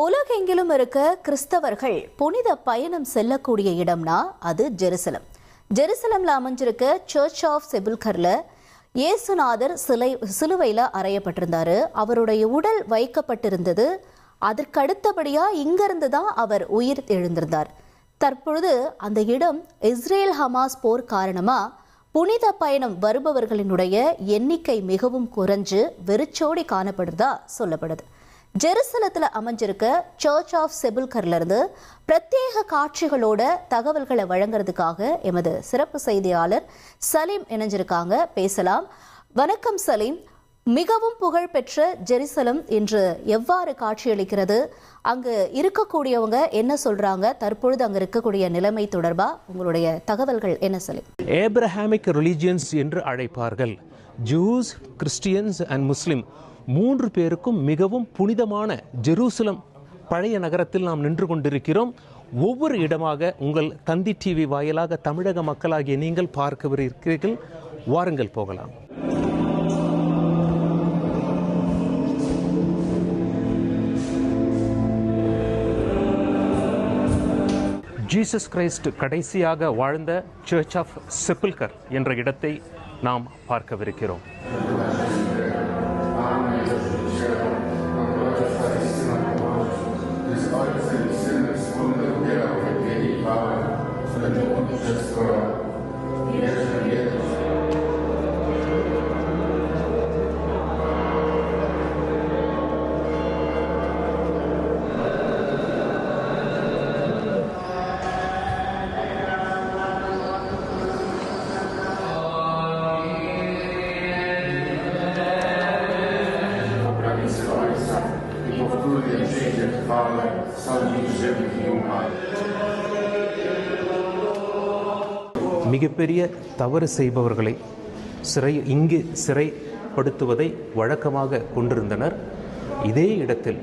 உலகெங்கிலும் இருக்க கிறிஸ்தவர்கள் புனித பயணம் செல்லக்கூடிய இடம்னா அது ஜெருசலம். ஜெருசலம்ல அமைஞ்சிருக்க சர்ச் ஆஃப் செபுல்கர்ல இயேசுநாதர் சிலை சிலுவையில் அறையப்பட்டிருந்தாரு. அவருடைய உடல் வைக்கப்பட்டிருந்தது. அதற்கு அடுத்தபடியா இங்கிருந்து தான் அவர் உயிர் எழுந்திருந்தார். தற்பொழுது அந்த இடம் இஸ்ரேல் ஹமாஸ் போர் காரணமா புனித பயணம் வருபவர்களினுடைய எண்ணிக்கை மிகவும் குறைஞ்சு வெறிச்சோடி காணப்படுறதா சொல்லப்படுது. ஜெருசலத்தில் அமைஞ்சிருக்க சர்ச் ஆஃப் செபுல்கர்லேருந்து பிரத்யேக காட்சிகளோட தகவல்களை வழங்குறதுக்காக எமது சிறப்பு செய்தியாளர் சலீம் இணைஞ்சிருக்காங்க. பேசலாம். வணக்கம் சலீம். மிகவும் புகழ்பெற்ற ஜெருசலம் இன்று எவ்வாறு காட்சியளிக்கிறது? அங்கு இருக்கக்கூடியவங்க என்ன சொல்றாங்க? தற்பொழுது அங்கு இருக்கக்கூடிய நிலைமை தொடர்பா? உங்களுடைய தகவல்கள் என்ன சலீம்? ஏப்ரஹாமிக் ரிலிஜியன்ஸ் என்று அழைப்பார்கள். ஜூஸ் கிறிஸ்டியன்ஸ் அண்ட் முஸ்லிம் மூன்று பேருக்கும் மிகவும் புனிதமான ஜெருசலம் பழைய நகரத்தில் நாம் நின்று கொண்டிருக்கிறோம். ஒவ்வொரு இடமாக உங்கள் தந்தி டிவி வாயிலாக தமிழக மக்களாகிய நீங்கள் பார்க்கவிருக்கிறீர்கள். வாருங்கள் போகலாம். ஜீசஸ் கிரைஸ்ட் கடைசியாக வாழ்ந்த சர்ச் ஆஃப் செப்பில்கர் என்ற இடத்தை நாம் பார்க்கவிருக்கிறோம். chwałę, zrodziło przez Korona. Wierzę w jedność. Ojca i powtórnie przyjdzie chwałę, sądzi grzywnych i umarłych. மிகப்பெரிய தவறு செய்பவர்களை சிறை இங்கு சிறைப்படுத்துவதை வழக்கமாக கொண்டிருந்தனர். இதே இடத்தில்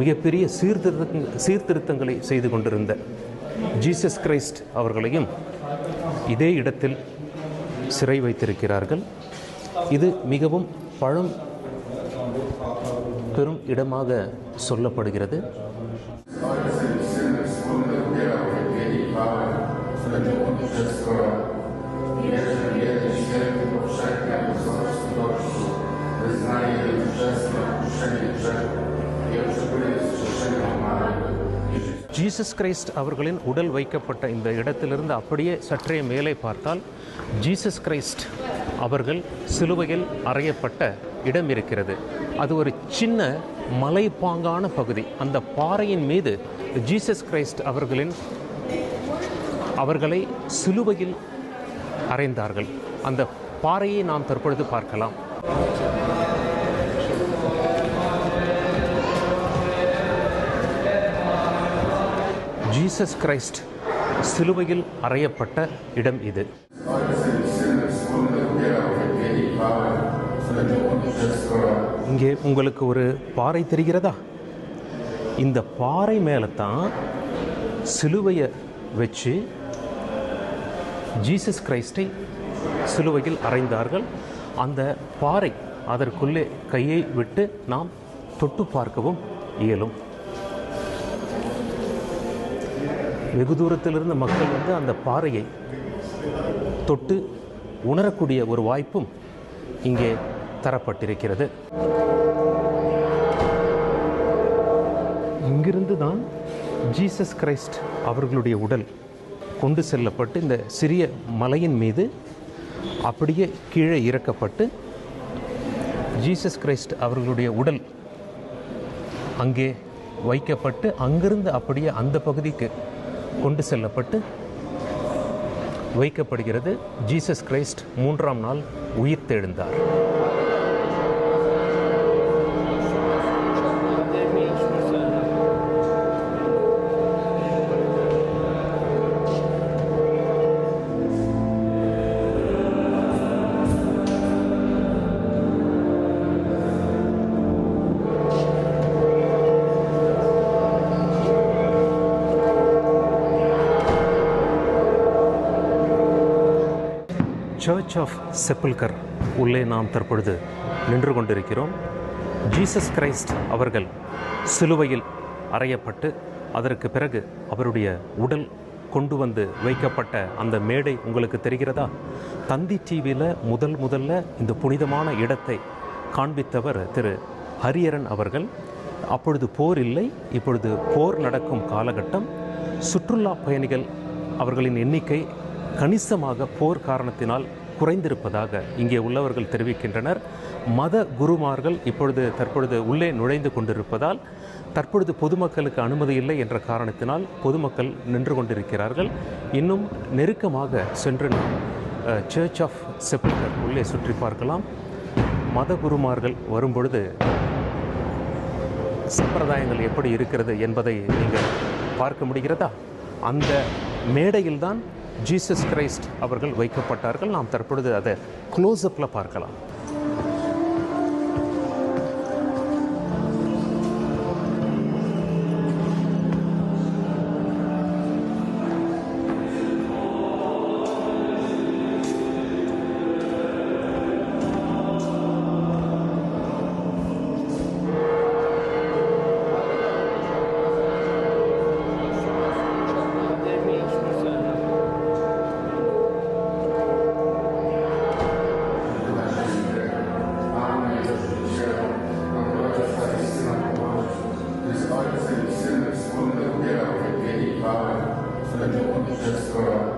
மிகப்பெரிய சீர்திருத்த சீர்திருத்தங்களை செய்து கொண்டிருந்த ஜீசஸ் கிரைஸ்ட் அவர்களையும் இதே இடத்தில் சிறை வைத்திருக்கிறார்கள். இது மிகவும் பழம் பெரும் இடமாக சொல்லப்படுகிறது. Wyznaje odpuszczenie grzechów i oczekuje wskrzeszenia umarłych. Jesus Christ அவர்களின் உடல் வைக்கப்பட்ட இந்த இடத்திலிருந்து அப்படியே சற்றே மேலே பார்த்தால் ஜீசஸ் கிரைஸ்ட் அவர்கள் சிலுவையில் அறையப்பட்ட இடம் இருக்கிறது அது ஒரு சின்ன மலைப்பாங்கான பகுதி அந்த பாறையின் மீது ஜீசஸ் கிரைஸ்ட் அவர்களின் அவர்களை சிலுவையில் அறைந்தார்கள். அந்த பாறையை நாம் தற்பொழுது பார்க்கலாம். ஜீசஸ் கிரைஸ்ட் சிலுவையில் அறையப்பட்ட இடம் இது. இங்கே உங்களுக்கு ஒரு பாறை தெரிகிறதா? இந்த பாறை மேலே தான் சிலுவையை வச்சு ஜீசஸ் கிரைஸ்டை சிலுவையில் அறைந்தார்கள். அந்த பாறை அதற்குள்ளே கையை விட்டு நாம் தொட்டு பார்க்கவும் இயலும். வெகு தூரத்திலிருந்து மக்கள் வந்து அந்த பாறையை தொட்டு உணரக்கூடிய ஒரு வாய்ப்பும் இங்கே தரப்பட்டிருக்கிறது. இங்கிருந்து தான் ஜீசஸ் கிரைஸ்ட் அவர்களுடைய உடல் கொண்டு செல்லப்பட்டு இந்த சிறிய மலையின் மீது அப்படியே கீழே இறக்கப்பட்டு ஜீசஸ் கிரைஸ்ட் அவர்களுடைய உடல் அங்கே வைக்கப்பட்டு அங்கிருந்து அப்படியே அந்த பகுதிக்கு கொண்டு செல்லப்பட்டு வைக்கப்படுகிறது. ஜீசஸ் கிரைஸ்ட் மூன்றாம் நாள் உயிர்த்தெழுந்தார் சர்ச் ஆஃப் செப்புல்கர் உள்ளே நாம் தற்பொழுது நின்று கொண்டிருக்கிறோம். ஜீசஸ் கிரைஸ்ட் அவர்கள் சிலுவையில் அறையப்பட்டு அதற்கு பிறகு அவருடைய உடல் கொண்டு வந்து வைக்கப்பட்ட அந்த மேடை உங்களுக்கு தெரிகிறதா? தந்தி டிவியில் முதல் முதல்ல இந்த புனிதமான இடத்தை காண்பித்தவர் திரு ஹரியரன் அவர்கள். அப்பொழுது போர் இல்லை இப்பொழுது போர் நடக்கும் காலகட்டம். சுற்றுலா பயணிகள் அவர்களின் எண்ணிக்கை கணிசமாக போர் காரணத்தினால் குறைந்திருப்பதாக இங்கே உள்ளவர்கள் தெரிவிக்கின்றனர். மத குருமார்கள் இப்பொழுது தற்பொழுது உள்ளே நுழைந்து கொண்டிருப்பதால் தற்பொழுது பொதுமக்களுக்கு அனுமதி இல்லை என்ற காரணத்தினால் பொதுமக்கள் நின்று கொண்டிருக்கிறார்கள். இன்னும் நெருக்கமாக சென்று சர்ச் ஆஃப் செப்டம்பர் உள்ளே சுற்றி பார்க்கலாம். மத குருமார்கள் வரும்பொழுது சம்பிரதாயங்கள் எப்படி இருக்கிறது என்பதை நீங்கள் பார்க்க முடிகிறதா? அந்த மேடையில்தான் ஜீசஸ் கிரைஸ்ட் அவர்கள் வைக்கப்பட்டார்கள். நாம் தற்பொழுது அதை க்ளோஸ்அப்பில் பார்க்கலாம். Твоего через Твое.